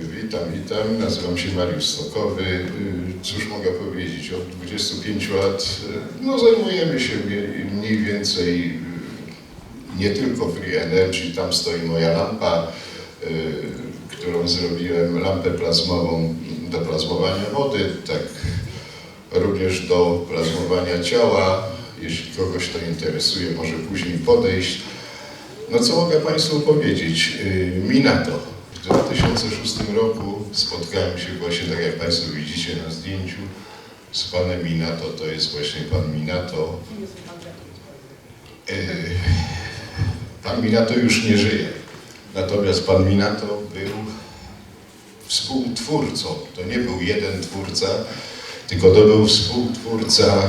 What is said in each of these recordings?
Witam, witam. Nazywam się Mariusz Stokowy. Y, Cóż mogę powiedzieć? Od 25 lat y, no, zajmujemy się mniej więcej y, nie tylko Free Energy. Tam stoi moja lampa, którą zrobiłem, lampę plazmową do plazmowania wody, tak również do plazmowania ciała. Jeśli kogoś to interesuje, może później podejść. No co mogę Państwu powiedzieć? Y, Minato. W 2006 roku spotkałem się właśnie, tak jak Państwo widzicie na zdjęciu, z Panem Minato. To jest właśnie Pan Minato. Y, Pan Minato już nie żyje. Natomiast Pan Minato był współtwórcą. To nie był jeden twórca, tylko to był współtwórca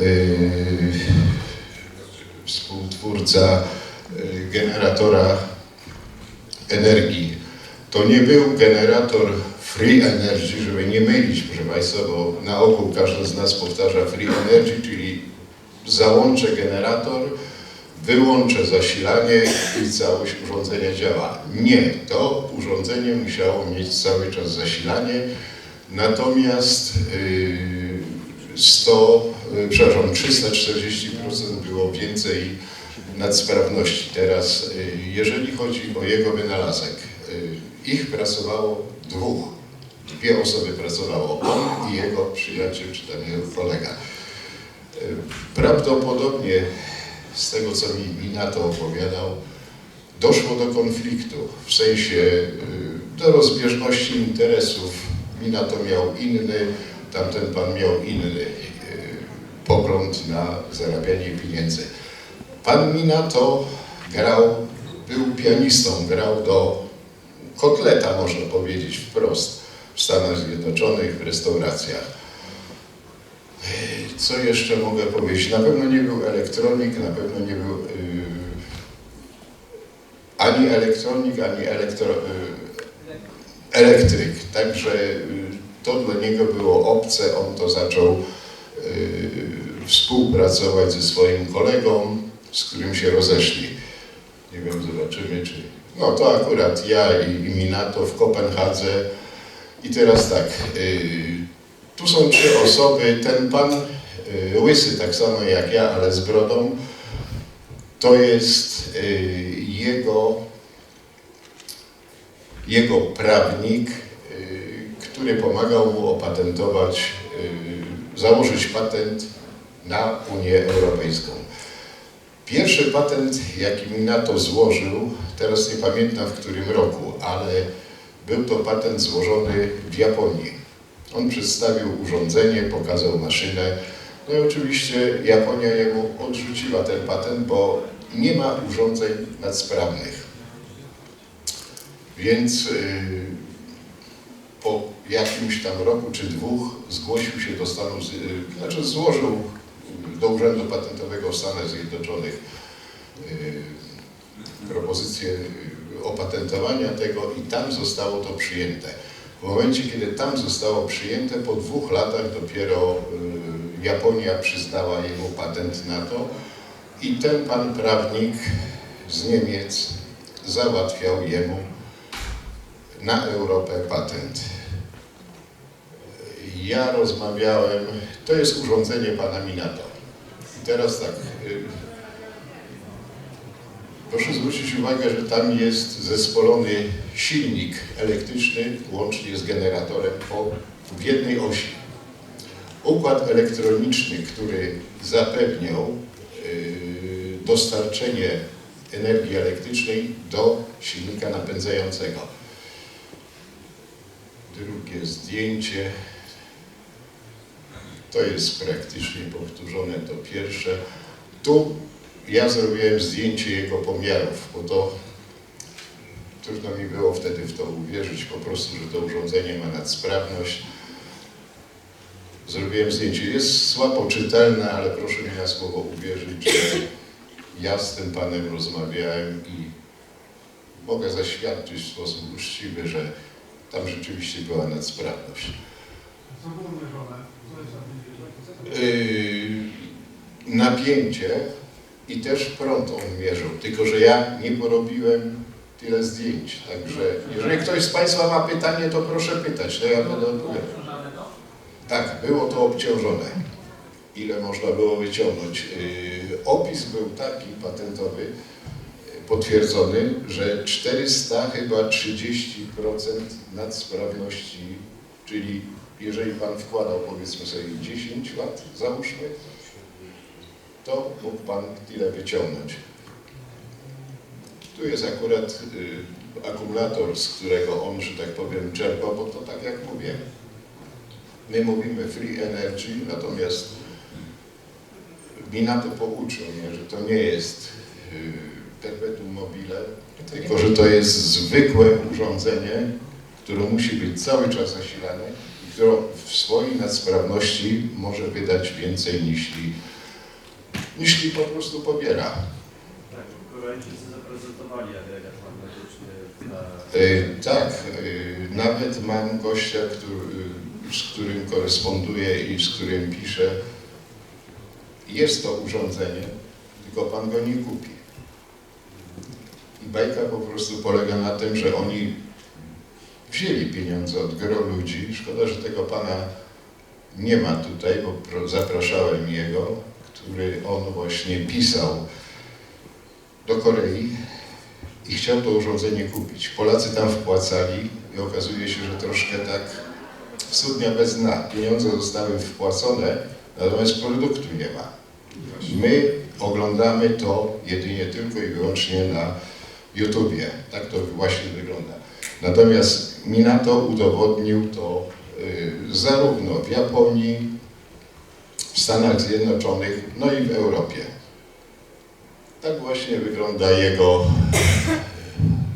yy, współtwórca y, generatora energii. To nie był generator free energy, żeby nie mylić, proszę Państwa, bo na ogół każdy z nas powtarza free energy, czyli załączę generator, wyłączę zasilanie i całość urządzenia działa. Nie, to urządzenie musiało mieć cały czas zasilanie, natomiast yy, 100, yy, przepraszam, 340% było więcej nadsprawności. Teraz, yy, jeżeli chodzi o jego wynalazek, yy, ich pracowało dwóch. Dwie osoby pracowało, on i jego przyjaciel, czy tam jego kolega. Yy, Prawdopodobnie z tego, co mi, mi na to opowiadał, doszło do konfliktu, w sensie y, do rozbieżności interesów. Minato miał inny, tamten pan miał inny y, pogląd na zarabianie pieniędzy. Pan Minato grał, był pianistą, grał do kotleta, można powiedzieć wprost, w Stanach Zjednoczonych, w restauracjach. Co jeszcze mogę powiedzieć? Na pewno nie był elektronik, na pewno nie był yy, ani elektronik, ani elektro, yy, elektryk. Także yy, to dla niego było obce. On to zaczął yy, współpracować ze swoim kolegą, z którym się rozeszli. Nie wiem, zobaczymy, czy... No to akurat ja i, i Minato w Kopenhadze. I teraz tak, yy, tu są trzy osoby. Ten pan y, łysy, tak samo jak ja, ale z brodą, to jest y, jego, jego prawnik, y, który pomagał mu opatentować, y, założyć patent na Unię Europejską. Pierwszy patent, jaki mi na to złożył, teraz nie pamiętam w którym roku, ale był to patent złożony w Japonii. On przedstawił urządzenie, pokazał maszynę. No i oczywiście Japonia jemu odrzuciła ten patent, bo nie ma urządzeń nadsprawnych. Więc yy, po jakimś tam roku czy dwóch zgłosił się do Stanów, yy, znaczy złożył do Urzędu Patentowego w Stanach Zjednoczonych yy, propozycję yy, opatentowania tego i tam zostało to przyjęte. W momencie, kiedy tam zostało przyjęte, po dwóch latach dopiero y, Japonia przyznała jemu patent na to i ten pan prawnik z Niemiec załatwiał jemu na Europę patent. Ja rozmawiałem, to jest urządzenie pana Minato. Teraz tak, y, Proszę zwrócić uwagę, że tam jest zespolony silnik elektryczny łącznie z generatorem po, w jednej osi. Układ elektroniczny, który zapewniał yy, dostarczenie energii elektrycznej do silnika napędzającego. Drugie zdjęcie. To jest praktycznie powtórzone to pierwsze. Tu ja zrobiłem zdjęcie jego pomiarów, bo to trudno mi było wtedy w to uwierzyć, po prostu, że to urządzenie ma nadsprawność. Zrobiłem zdjęcie. Jest słabo czytelne, ale proszę mi na słowo uwierzyć, że ja z tym panem rozmawiałem i mogę zaświadczyć w sposób uczciwy, że tam rzeczywiście była nadsprawność. Co Yy, napięcie i też prąd on mierzył, tylko że ja nie porobiłem tyle zdjęć. Także jeżeli ktoś z Państwa ma pytanie, to proszę pytać, to ja będę odpowiadał. Tak, było to obciążone. Ile można było wyciągnąć? Yy, Opis był taki patentowy, potwierdzony, że 400 chyba 30% nadsprawności, czyli jeżeli Pan wkładał powiedzmy sobie 10 lat, załóżmy, to mógł Pan tyle wyciągnąć. Tu jest akurat y, akumulator, z którego on, że tak powiem, czerpał, bo to tak jak mówię, My mówimy free energy, natomiast mi na to pouczył mnie, że to nie jest y, perpetuum mobile, tylko że to jest zwykłe urządzenie, które musi być cały czas zasilane i które w swojej nadsprawności może wydać więcej niż, niż po prostu pobiera. Tak, Koreańczycy zaprezentowali agregat magnetyczny na... Y, tak, y, nawet mam gościa, który, z którym koresponduję i z którym piszę. Jest to urządzenie, tylko pan go nie kupi. I bajka po prostu polega na tym, że oni wzięli pieniądze od gro ludzi. Szkoda, że tego pana nie ma tutaj, bo zapraszałem jego, który on właśnie pisał do Korei i chciał to urządzenie kupić. Polacy tam wpłacali i okazuje się, że troszkę tak studnia bez dna. Pieniądze zostały wpłacone, natomiast produktu nie ma. My oglądamy to jedynie tylko i wyłącznie na YouTubie. Tak to właśnie wygląda. Natomiast Minato udowodnił to y, zarówno w Japonii, w Stanach Zjednoczonych, no i w Europie. Tak właśnie wygląda jego,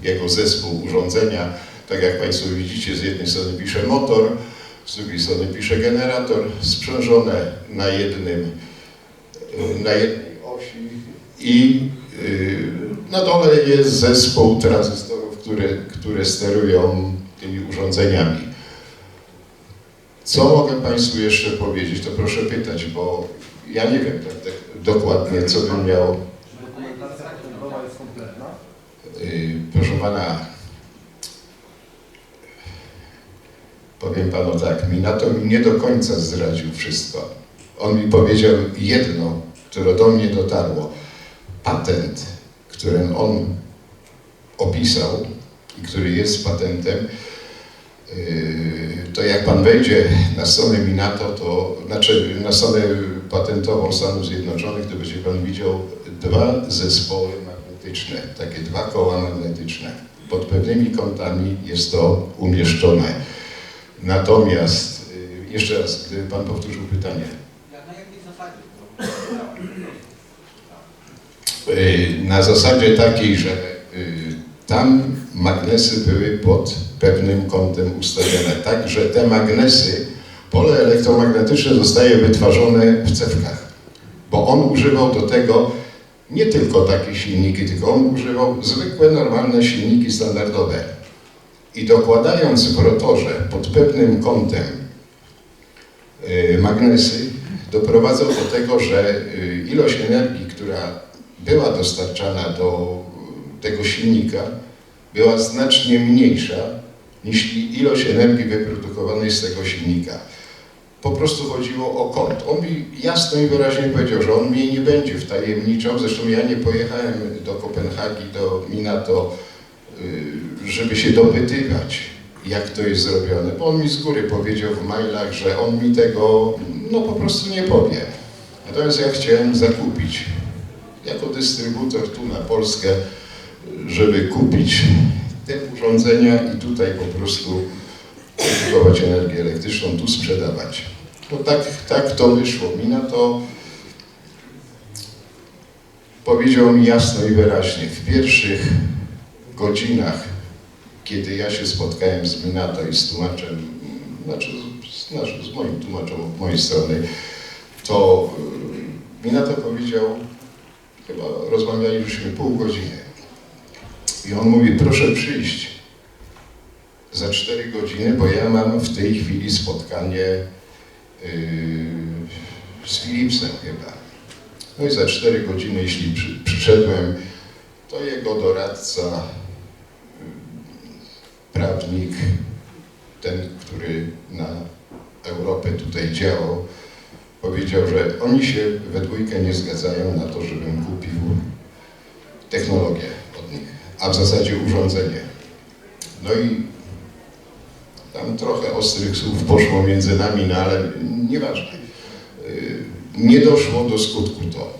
jego zespół urządzenia. Tak jak Państwo widzicie, z jednej strony pisze motor, z drugiej strony pisze generator, sprzężone na jednym, y, na jednej osi i y, na dole jest zespół tranzystorów, które, które sterują tymi urządzeniami. Co mogę Państwu jeszcze powiedzieć, to proszę pytać, bo ja nie wiem tak, tak dokładnie, co bym miał? Yy, Proszę pana, powiem panu tak, mi nie do końca zdradził wszystko. On mi powiedział jedno, które do mnie dotarło. Patent, który on opisał który jest patentem, yy, to jak pan wejdzie na stronę Minato, to znaczy na stronę patentową Stanów Zjednoczonych, to będzie pan widział dwa zespoły magnetyczne, takie dwa koła magnetyczne. Pod pewnymi kątami jest to umieszczone. Natomiast, yy, jeszcze raz, gdyby pan powtórzył pytanie. Na zasadzie? Yy, na zasadzie takiej, że tam magnesy były pod pewnym kątem ustawione, tak, że te magnesy, pole elektromagnetyczne zostaje wytwarzane w cewkach, bo on używał do tego nie tylko takie silniki, tylko on używał zwykłe, normalne silniki standardowe. I dokładając w rotorze pod pewnym kątem y, magnesy, doprowadzał do tego, że y, ilość energii, która była dostarczana do tego silnika, była znacznie mniejsza niż ilość energii wyprodukowanej z tego silnika. Po prostu chodziło o kąt. On mi jasno i wyraźnie powiedział, że on mnie nie będzie wtajemniczał. Zresztą ja nie pojechałem do Kopenhagi, do Minato, y, żeby się dopytywać, jak to jest zrobione, bo on mi z góry powiedział w mailach, że on mi tego no po prostu nie powie. Natomiast ja chciałem zakupić jako dystrybutor tu na Polskę, żeby kupić te urządzenia i tutaj po prostu produkować energię elektryczną, tu sprzedawać. No tak, tak to wyszło. Mina to powiedział mi jasno i wyraźnie. W pierwszych godzinach, kiedy ja się spotkałem z Minato i z tłumaczem, znaczy z, znaczy z moim tłumaczem od mojej strony, to y, Minato powiedział, chyba rozmawialiśmy pół godziny. I on mówi, proszę przyjść za 4 godziny, bo ja mam w tej chwili spotkanie yy, z Philipsem chyba. No i za 4 godziny, jeśli przy, przyszedłem, to jego doradca prawnik, ten, który na Europę tutaj działał, powiedział, że oni się we dwójkę nie zgadzają na to, żebym kupił technologię a w zasadzie urządzenie. No i tam trochę ostrych słów poszło między nami, no ale nieważne. Yy, Nie doszło do skutku to.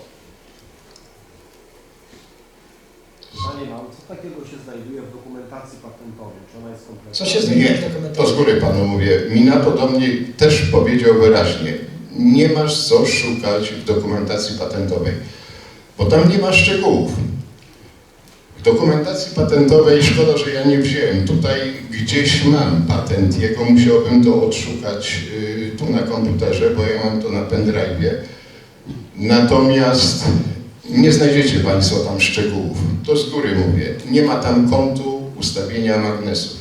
Panie mam, co takiego się znajduje w dokumentacji patentowej? Czy ona jest kompletna? Co się znajduje w to z góry panu mówię. Minato do mnie też powiedział wyraźnie, nie masz co szukać w dokumentacji patentowej, bo tam nie ma szczegółów. Dokumentacji patentowej szkoda, że ja nie wziąłem. Tutaj gdzieś mam patent jego, musiałbym to odszukać y, tu na komputerze, bo ja mam to na pendrive'ie. Natomiast nie znajdziecie Państwo tam szczegółów. To z góry mówię. Nie ma tam kątu ustawienia magnesów.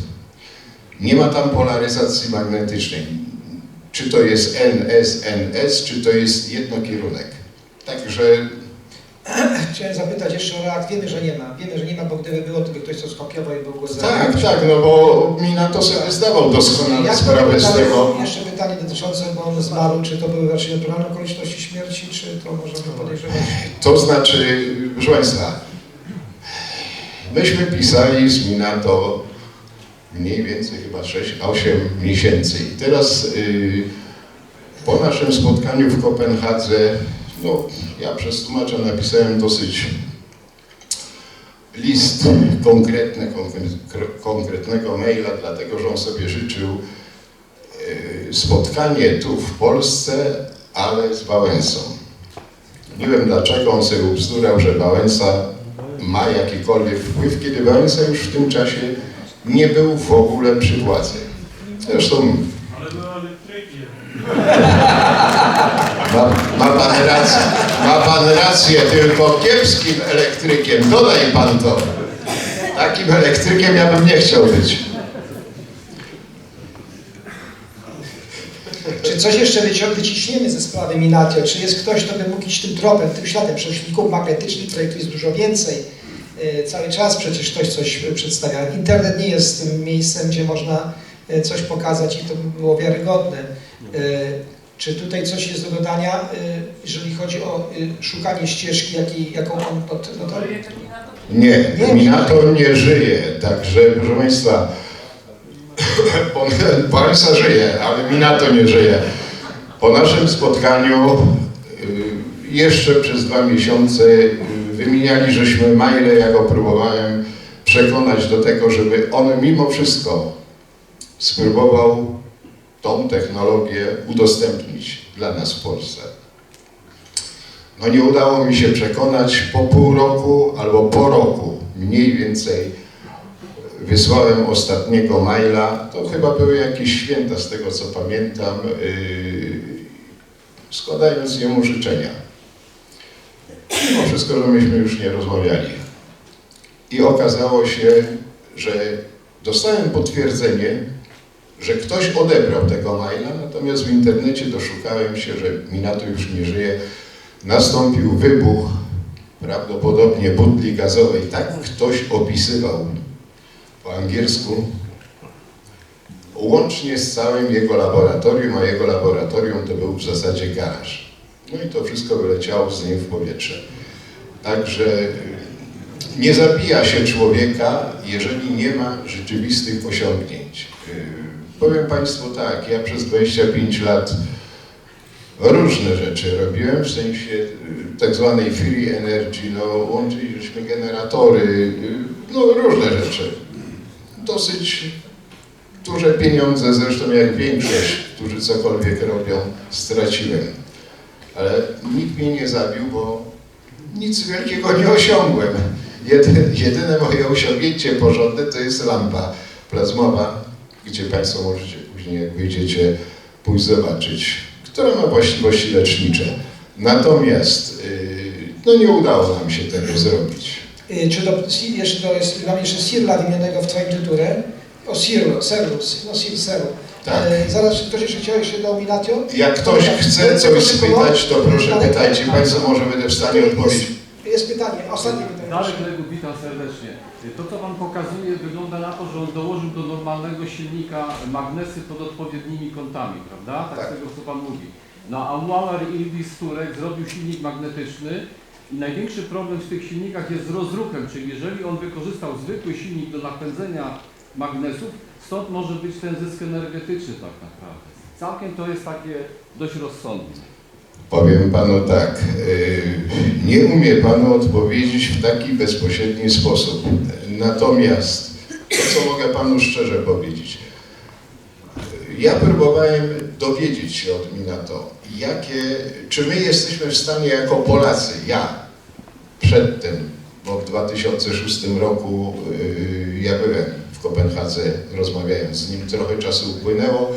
Nie ma tam polaryzacji magnetycznej. Czy to jest NS, NS, czy to jest jednokierunek. Także Chciałem zapytać jeszcze o reakt. Wiemy, że nie ma. Wiemy, że nie ma, bo gdyby było, to by ktoś to skopiował i był go tak, tak, no bo mi na to sobie zdawał doskonale Jak to sprawę z tego. Jeszcze pytanie dotyczące, bo on zmarł, czy to były raczej naturalne okoliczności śmierci, czy to możemy podejrzewać? To znaczy, proszę Państwa, myśmy pisali z Minato mniej więcej chyba 6-8 miesięcy. I teraz y, po naszym spotkaniu w Kopenhadze, no ja przez tłumacza napisałem dosyć list konkretny, konkre- konkretnego maila, dlatego że on sobie życzył y, spotkanie tu w Polsce, ale z Wałęsą. Nie wiem dlaczego on sobie ubzdurał, że Wałęsa ma jakikolwiek wpływ, kiedy Wałęsa już w tym czasie nie był w ogóle przy władzy. Zresztą Ale był elektrykiem. Ma, ma pan rację, ma pan rację, tylko kiepskim elektrykiem, dodaj pan to. Takim elektrykiem ja bym nie chciał być. Czy coś jeszcze wyciśniemy ze sprawy Minatio? Czy jest ktoś, kto by mógł iść tym tropem, tym śladem przenośników magnetycznych, których tu jest dużo więcej? E, Cały czas przecież ktoś coś e, przedstawia. Internet nie jest tym miejscem, gdzie można e, coś pokazać i to by było wiarygodne. Czy tutaj coś jest do dodania, e, jeżeli chodzi o e, szukanie ścieżki, jakiej, jaką on... Od, no to, Nie, Minato nie żyje, także proszę Państwa, on, Wałęsa żyje, ale Minato nie żyje. Po naszym spotkaniu y, jeszcze przez dwa miesiące y, wymieniali żeśmy maile, ja go próbowałem przekonać do tego, żeby on mimo wszystko spróbował tą technologię udostępnić dla nas w Polsce. No nie udało mi się przekonać po pół roku albo po roku mniej więcej wysłałem ostatniego maila. To chyba były jakieś święta z tego co pamiętam, yy, składając jemu życzenia. Mimo wszystko, że myśmy już nie rozmawiali. I okazało się, że dostałem potwierdzenie, że ktoś odebrał tego maila, natomiast w internecie doszukałem się, że Minato już nie żyje. Nastąpił wybuch, prawdopodobnie butli gazowej. Tak ktoś opisywał po angielsku, łącznie z całym jego laboratorium, a jego laboratorium to był w zasadzie garaż. No i to wszystko wyleciało z nim w powietrze. Także nie zabija się człowieka, jeżeli nie ma rzeczywistych osiągnięć. Powiem Państwu tak, ja przez 25 lat różne rzeczy robiłem, w sensie y, tak zwanej free energy, no łączyliśmy generatory, y, no różne rzeczy. Dosyć duże pieniądze, zresztą jak większość, którzy cokolwiek robią, straciłem. Ale nikt mnie nie zabił, bo nic wielkiego nie osiągłem. Jedyne, jedyne moje osiągnięcie porządne to jest lampa plazmowa, gdzie Państwo możecie później, jak wyjdziecie, pójść zobaczyć, która ma właściwości lecznicze. Natomiast yy, no nie udało nam się tego zrobić. Y, Czy do, jeszcze to jest, mam jeszcze Sirla wymienionego w Twoim tytule? O Sirlu, Serlu, no Sir, Serlu. Tak. E, Zaraz, czy ktoś jeszcze chciał jeszcze do Minatio? Jak ktoś chce coś spytać, to proszę Ale- pytajcie. Państwo może będę w stanie odpowiedzieć. jest pytanie, ostatnie pytanie. Darek Legut, witam serdecznie. To, co Pan pokazuje, wygląda na to, że on dołożył do normalnego silnika magnesy pod odpowiednimi kątami, prawda? Tak, Tak. z tego, co Pan mówi. No, a Mauer Ilvis Turek zrobił silnik magnetyczny i największy problem w tych silnikach jest z rozruchem, czyli jeżeli on wykorzystał zwykły silnik do napędzenia magnesów, stąd może być ten zysk energetyczny tak naprawdę. Całkiem to jest takie dość rozsądne. Powiem panu tak, yy, nie umie panu odpowiedzieć w taki bezpośredni sposób. Natomiast to, co mogę panu szczerze powiedzieć, ja próbowałem dowiedzieć się od Minato, jakie, czy my jesteśmy w stanie jako Polacy, ja przedtem, bo w 2006 roku yy, ja byłem w Kopenhadze, rozmawiając z nim, trochę czasu upłynęło,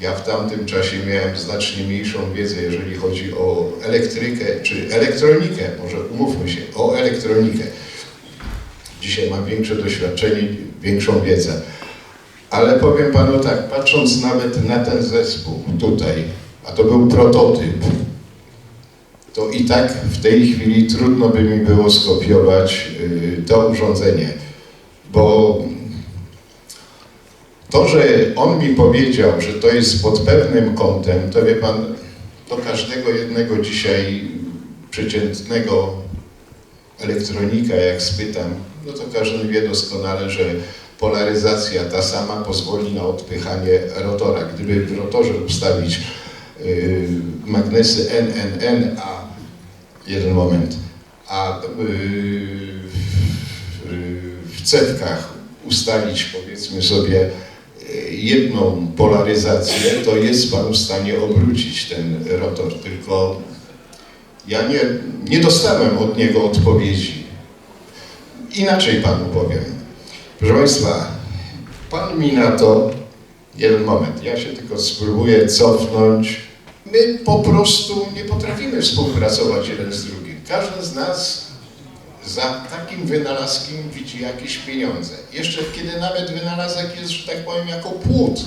ja w tamtym czasie miałem znacznie mniejszą wiedzę, jeżeli chodzi o elektrykę czy elektronikę, może umówmy się, o elektronikę. Dzisiaj mam większe doświadczenie, większą wiedzę. Ale powiem panu tak, patrząc nawet na ten zespół tutaj, a to był prototyp, to i tak w tej chwili trudno by mi było skopiować y, to urządzenie, bo to, że on mi powiedział, że to jest pod pewnym kątem, to wie pan, to każdego jednego dzisiaj przeciętnego elektronika, jak spytam, no to każdy wie doskonale, że polaryzacja ta sama pozwoli na odpychanie rotora. Gdyby w rotorze ustawić y, magnesy NNN, a jeden moment, a y, w- w cewkach ustalić powiedzmy sobie jedną polaryzację, to jest Pan w stanie obrócić ten rotor, tylko ja nie, nie dostałem od niego odpowiedzi. Inaczej Panu powiem. Proszę Państwa, Pan mi na to, jeden moment, ja się tylko spróbuję cofnąć. My po prostu nie potrafimy współpracować jeden z drugim. Każdy z nas za takim wynalazkiem widzi jakieś pieniądze. Jeszcze kiedy nawet wynalazek jest, że tak powiem, jako płód,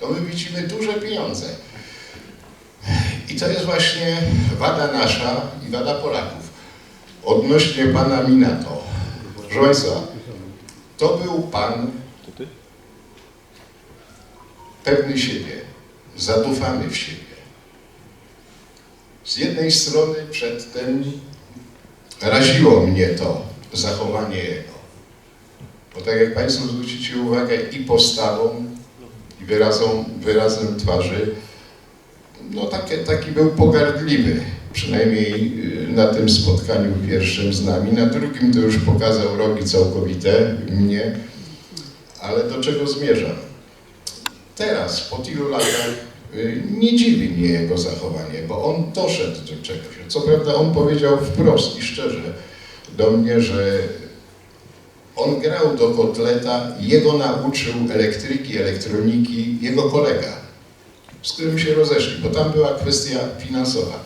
to my widzimy duże pieniądze. I to jest właśnie wada nasza i wada Polaków. Odnośnie pana Minato. Proszę Państwa, to był pan pewny siebie, zadufany w siebie. Z jednej strony przedtem raziło mnie to zachowanie jego. Bo tak jak Państwo zwrócicie uwagę i postawą, i wyrazą, wyrazem twarzy, no takie, taki był pogardliwy, przynajmniej y, na tym spotkaniu pierwszym z nami. Na drugim to już pokazał rogi całkowite mnie, ale do czego zmierzam? Teraz, po tylu latach, nie dziwi mnie jego zachowanie, bo on doszedł do czegoś. Co prawda on powiedział wprost i szczerze do mnie, że on grał do kotleta, jego nauczył elektryki, elektroniki, jego kolega, z którym się rozeszli, bo tam była kwestia finansowa.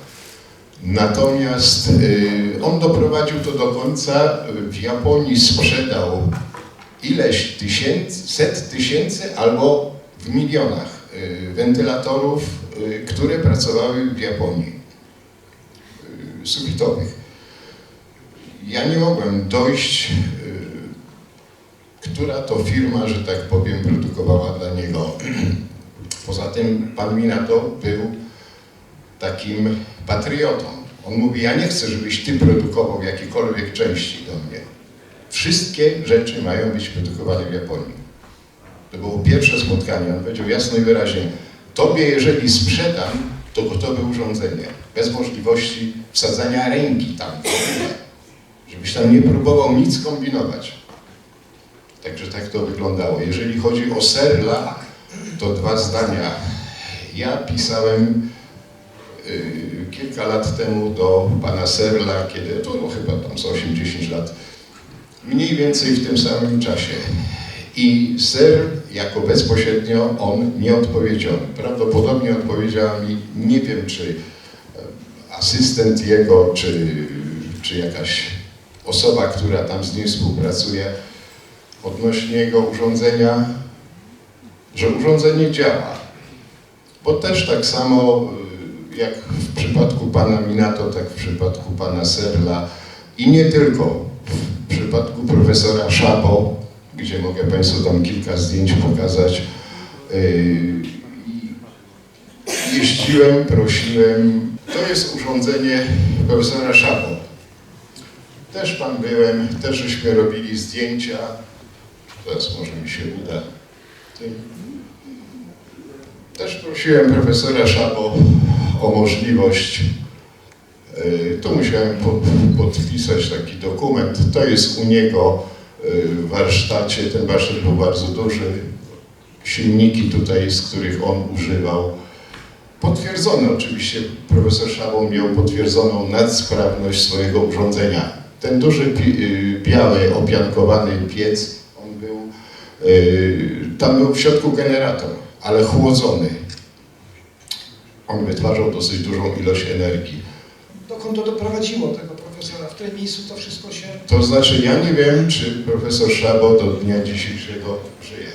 Natomiast y, on doprowadził to do końca, w Japonii sprzedał ileś tysięcy, set tysięcy albo w milionach y, wentylatorów, y, które pracowały w Japonii, y, sufitowych. Ja nie mogłem dojść, y, która to firma, że tak powiem, produkowała dla niego. Poza tym pan Minato był takim patriotą. On mówi, ja nie chcę, żebyś ty produkował jakiekolwiek części do mnie. Wszystkie rzeczy mają być produkowane w Japonii. To było pierwsze spotkanie. On powiedział jasno i wyraźnie, tobie jeżeli sprzedam, to gotowe urządzenie. Bez możliwości wsadzania ręki tam. Żebyś tam nie próbował nic kombinować. Także tak to wyglądało. Jeżeli chodzi o Serla, to dwa zdania. Ja pisałem y, kilka lat temu do pana Serla, kiedy, to no, chyba tam z 8-10 lat, mniej więcej w tym samym czasie. I Ser jako bezpośrednio on nie odpowiedział. Prawdopodobnie odpowiedziała mi, nie wiem czy e, asystent jego, czy, czy jakaś osoba, która tam z nim współpracuje, odnośnie jego urządzenia, że urządzenie działa. Bo też tak samo y, jak w przypadku pana Minato, tak w przypadku pana Serla, I nie tylko. W przypadku profesora Szapo, gdzie mogę Państwu tam kilka zdjęć pokazać, yy, jeździłem, prosiłem. To jest urządzenie profesora Szapo. Też tam byłem, też żeśmy robili zdjęcia. Teraz może mi się uda. Też prosiłem profesora Szabo o możliwość. y, Tu musiałem po- podpisać taki dokument. To jest u niego warsztacie. Ten warsztat był bardzo duży. Silniki tutaj, z których on używał. Potwierdzone oczywiście, profesor Szabą miał potwierdzoną nadsprawność swojego urządzenia. Ten duży y, biały, opiankowany piec, on był, y, tam był w środku generator, ale chłodzony. On wytwarzał dosyć dużą ilość energii. Dokąd to doprowadziło tego którym miejscu to wszystko się... To znaczy, ja nie wiem, czy profesor Szabo do dnia dzisiejszego żyje.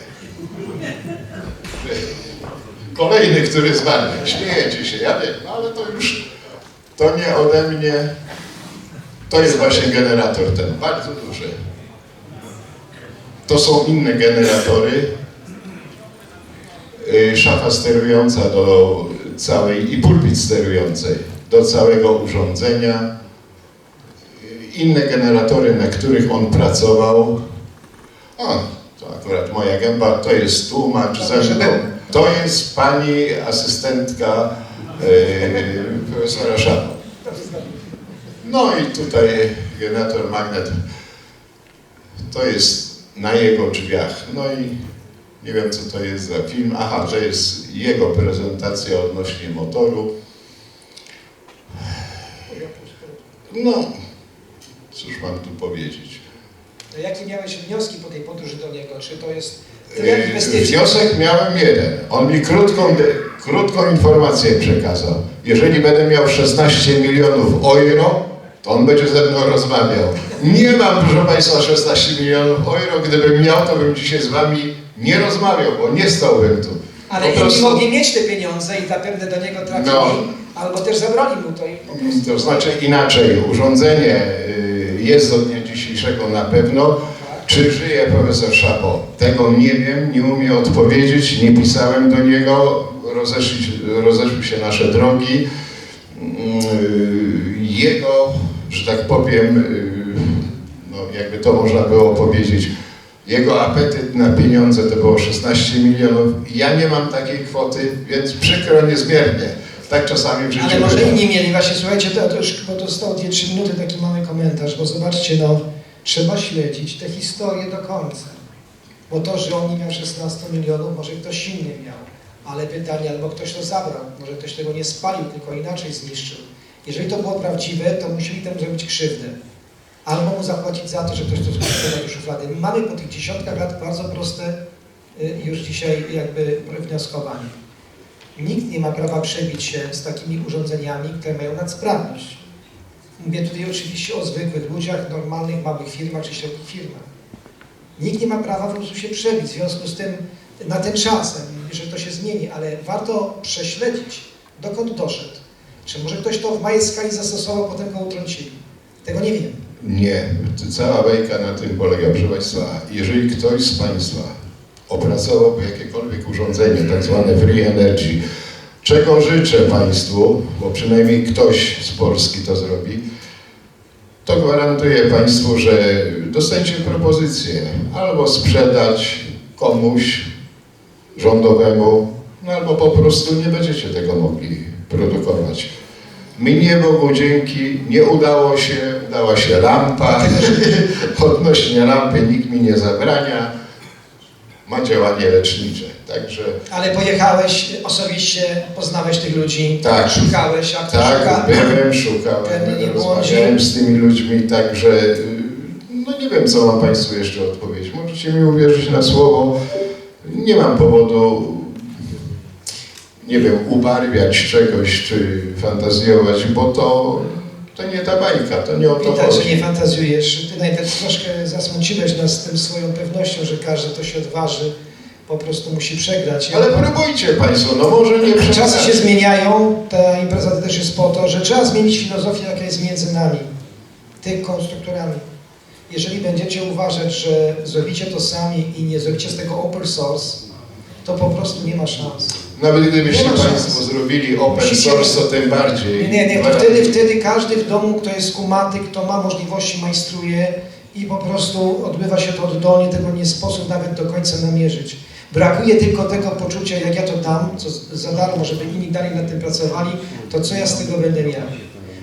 Kolejny, który zmarł. Śmiejecie się, ja wiem, no ale to już, to nie ode mnie. To jest właśnie generator ten, bardzo duży. To są inne generatory. Y, Szafa sterująca do całej i pulpit sterującej do całego urządzenia inne generatory, na których on pracował. O, to akurat moja gęba, to jest tłumacz mną. był. To jest pani asystentka e, profesora Szapa. No i tutaj generator magnet. To jest na jego drzwiach. No i nie wiem, co to jest za film. Aha, to jest jego prezentacja odnośnie motoru. No, cóż mam tu powiedzieć. To jakie miałeś wnioski po tej podróży do niego? Czy to jest Yy? Wniosek miałem jeden. On mi krótką, krótką informację przekazał. Jeżeli będę miał 16 milionów euro, to on będzie ze mną rozmawiał. Nie mam, proszę Państwa, 16 milionów euro. Gdybym miał, to bym dzisiaj z Wami nie rozmawiał, bo nie stałbym tu. Ale Po prostu- mogli mieć te pieniądze i zapewne do niego trafili, No. albo też zabrali mu to. To znaczy inaczej, urządzenie y, jest do dnia dzisiejszego na pewno. Czy żyje profesor Szapo? Tego nie wiem, nie umiem odpowiedzieć, nie pisałem do niego, rozeszli, rozeszły się nasze drogi. Mm, Jego, że tak powiem, y, no jakby to można było powiedzieć, jego apetyt na pieniądze to było 16 milionów. Ja nie mam takiej kwoty, więc przykro niezmiernie. Tak czasami w życiu Ale może inni mieli. Właśnie słuchajcie, to, to już, bo to zostało 2-3 minuty, taki mały komentarz, bo zobaczcie, no, trzeba śledzić tę historię do końca. Bo to, że on nie miał 16 milionów, może ktoś inny miał. Ale pytanie, albo ktoś to zabrał, może ktoś tego nie spalił, tylko inaczej zniszczył. Jeżeli to było prawdziwe, to musieli temu zrobić krzywdę. Albo mu zapłacić za to, że ktoś to zbudował do szuflady. Mamy po tych dziesiątkach lat bardzo proste y, już dzisiaj jakby wnioskowanie. Nikt nie ma prawa przebić się z takimi urządzeniami, które mają nadsprawność. Mówię tutaj oczywiście o zwykłych ludziach, normalnych, małych firmach czy średnich firmach. Nikt nie ma prawa po prostu się przebić, w związku z tym na ten czas, że to się zmieni, ale warto prześledzić, dokąd doszedł. Czy może ktoś to w małej skali zastosował, potem go utrącili. Tego nie wiem. Nie, cała bajka na tym polega, proszę Państwa. Jeżeli ktoś z Państwa opracowałby jakiekolwiek urządzenie, tak zwane free energy, czego życzę Państwu, bo przynajmniej ktoś z Polski to zrobi, to gwarantuję Państwu, że dostaniecie propozycję albo sprzedać komuś rządowemu, no albo po prostu nie będziecie tego mogli produkować. Mnie Bogu dzięki nie udało się, udała się lampa. Odnośnie lampy nikt mi nie zabrania. Ma działanie lecznicze. Także Ale pojechałeś osobiście, poznałeś tych ludzi, Tak. szukałeś, a kto tak, szuka? byłem, szukałem, rozmawiałem z tymi ludźmi, także y, no nie wiem, co mam Państwu jeszcze odpowiedzieć. Możecie mi uwierzyć na słowo. Nie mam powodu, nie wiem, ubarwiać czegoś czy fantazjować, bo to, to nie ta bajka, to nie o to Widać, że chodzi. nie fantazjujesz. Ty najpierw troszkę zasmuciłeś nas tym swoją pewnością, że każdy, kto się odważy, po prostu musi przegrać. Ale próbujcie Państwo, no może nie Czasy przegrać. się zmieniają, ta impreza też jest po to, że trzeba zmienić filozofię, jaka jest między nami. tych konstruktorami. Jeżeli będziecie uważać, że zrobicie to sami i nie zrobicie z tego open source, to po prostu nie ma szans. Nawet gdybyście. Państwo zrobili open source, to tym bardziej. Nie, nie, to wtedy, wtedy każdy w domu, kto jest kumaty, kto ma możliwości, majstruje i po prostu odbywa się to oddolnie, tego nie sposób nawet do końca namierzyć. Brakuje tylko tego poczucia, jak ja to dam, co za darmo, żeby inni dalej nad tym pracowali, to co ja z tego będę miał.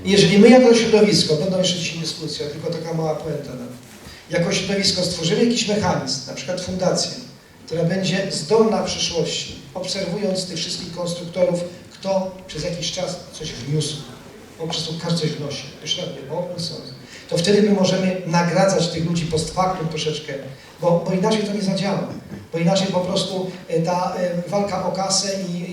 I jeżeli my jako środowisko, będą jeszcze dzisiaj dyskusja, tylko taka mała puenta, jako środowisko stworzymy jakiś mechanizm, na przykład fundację, która będzie zdolna w przyszłości, obserwując tych wszystkich konstruktorów, kto przez jakiś czas coś wniósł, bo po prostu każdy coś wnosi, już nawet nie open source, to wtedy my możemy nagradzać tych ludzi post factum troszeczkę, bo, bo inaczej to nie zadziała. Bo inaczej po prostu e, ta e, walka o kasę i,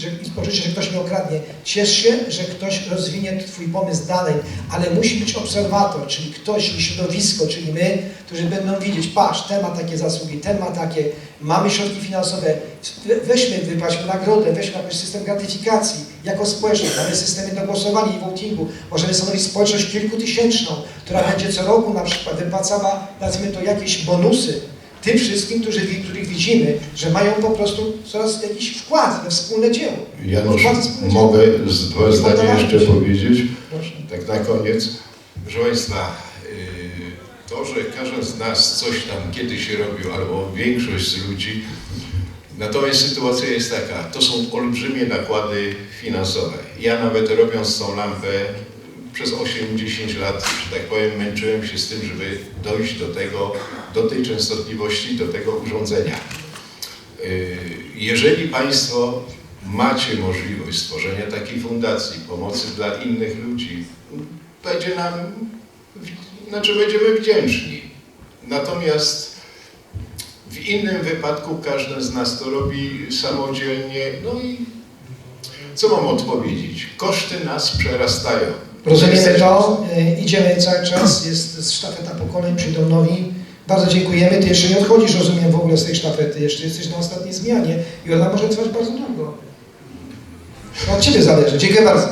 że- i poczucie, że ktoś mnie okradnie. Ciesz się, że ktoś rozwinie Twój pomysł dalej, ale musi być obserwator, czyli ktoś, czyli środowisko, czyli my, którzy będą widzieć, patrz, ten ma takie zasługi, ten ma takie, mamy środki finansowe, we- weźmy, wypłaćmy nagrodę, weźmy jakiś system gratyfikacji jako społeczność, mamy systemy do głosowania i votingu, możemy stanowić społeczność kilkutysięczną, która będzie co roku na przykład wypłacała, nazwijmy to, jakieś bonusy tym wszystkim, którzy, których widzimy, że mają po prostu coraz jakiś wkład we wspólne dzieło. Janusz, Wkład wspólne dzieło. mogę z dwa zdania jeszcze powiedzieć? Proszę. Tak na koniec. Proszę Państwa, yy, to, że każdy z nas coś tam kiedyś robił, albo większość z ludzi, natomiast sytuacja jest taka, to są olbrzymie nakłady finansowe. Ja nawet robiąc tą lampę przez 8-10 lat, że tak powiem, męczyłem się z tym, żeby dojść do tego, do tej częstotliwości, do tego urządzenia. Yy, Jeżeli Państwo macie możliwość stworzenia takiej fundacji, pomocy dla innych ludzi, będzie nam, znaczy będziemy wdzięczni. Natomiast w innym wypadku każdy z nas to robi samodzielnie, no i co mam odpowiedzieć? Koszty nas przerastają. Rozumiemy to, y, idziemy cały czas, jest sztafeta pokoleń, przyjdą nowi. Bardzo dziękujemy. Ty jeszcze nie odchodzisz, rozumiem, w ogóle z tej sztafety. Jeszcze jesteś na ostatniej zmianie i ona może trwać bardzo długo. Od Ciebie zależy. Dziękuję bardzo.